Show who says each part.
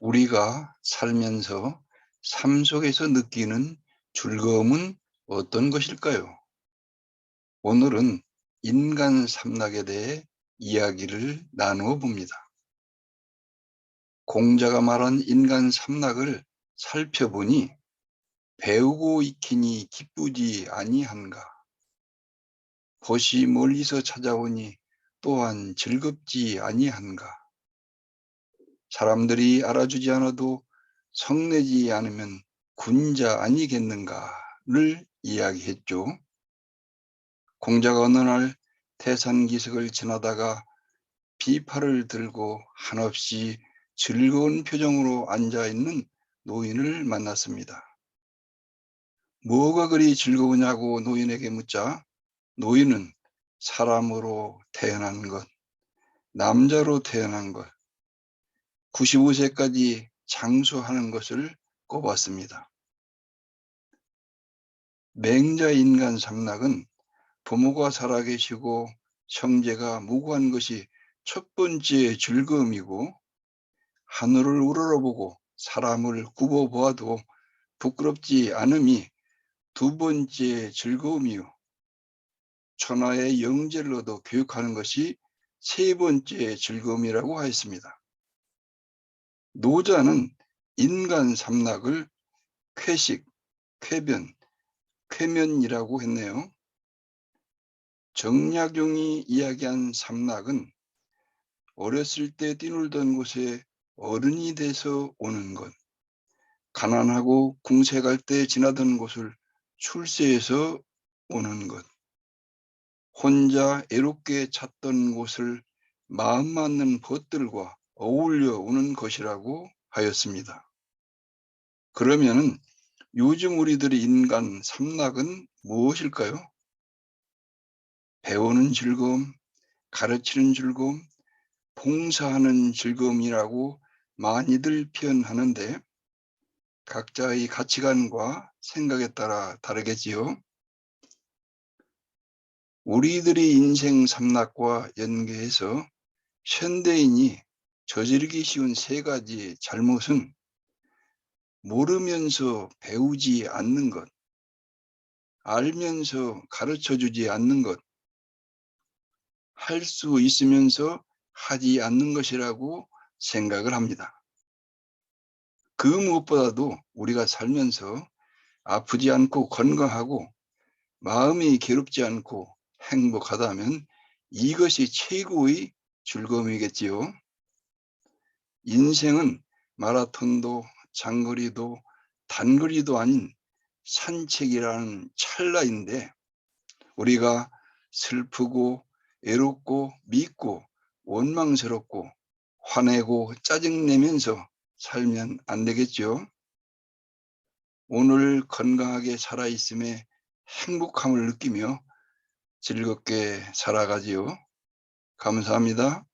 Speaker 1: 우리가 살면서 삶 속에서 느끼는 즐거움은 어떤 것일까요? 오늘은 인간 삼락에 대해 이야기를 나누어 봅니다. 공자가 말한 인간 삼락을 살펴보니 배우고 익히니 기쁘지 아니한가. 벗이 멀리서 찾아오니 또한 즐겁지 아니한가. 사람들이 알아주지 않아도 성내지 않으면 군자 아니겠는가를 이야기했죠. 공자가 어느 날 태산기슭을 지나다가 비파를 들고 한없이 즐거운 표정으로 앉아 있는 노인을 만났습니다. 뭐가 그리 즐거우냐고 노인에게 묻자 노인은 사람으로 태어난 것, 남자로 태어난 것, 95세까지 장수하는 것을 꼽았습니다. 맹자 인간 삼락은 부모가 살아계시고 형제가 무고한 것이 첫 번째 즐거움이고 하늘을 우러러보고 사람을 굽어보아도 부끄럽지 않음이 두 번째 즐거움이요. 천하의 얻어 교육하는 것이 세 번째 즐거움이라고 하였습니다. 노자는 인간 삼락을 쾌식, 쾌변, 쾌면이라고 했네요. 정약용이 이야기한 삼락은 어렸을 때 뛰놀던 곳에 어른이 돼서 오는 것, 가난하고 갈때 지나던 곳을 출세해서 오는 것, 혼자 애롭게 찾던 곳을 마음 맞는 벗들과 어울려 오는 것이라고 하였습니다. 그러면은 요즘 우리들의 인간 삼락은 무엇일까요? 배우는 즐거움, 가르치는 즐거움, 봉사하는 즐거움이라고 많이들 표현하는데 각자의 가치관과 생각에 따라 다르겠지요. 우리들의 인생 삼락과 연계해서 현대인이 저지르기 쉬운 세 가지 잘못은 모르면서 배우지 않는 것, 알면서 가르쳐 주지 않는 것, 할 수 있으면서 하지 않는 것이라고 생각을 합니다. 그 무엇보다도 우리가 살면서 아프지 않고 건강하고 마음이 괴롭지 않고 행복하다면 이것이 최고의 즐거움이겠지요. 인생은 마라톤도 장거리도 단거리도 아닌 산책이라는 찰나인데 우리가 슬프고 애롭고 믿고 원망스럽고 화내고 짜증내면서 살면 안 되겠죠. 오늘 건강하게 살아있음에 행복함을 느끼며 즐겁게 살아가지요. 감사합니다.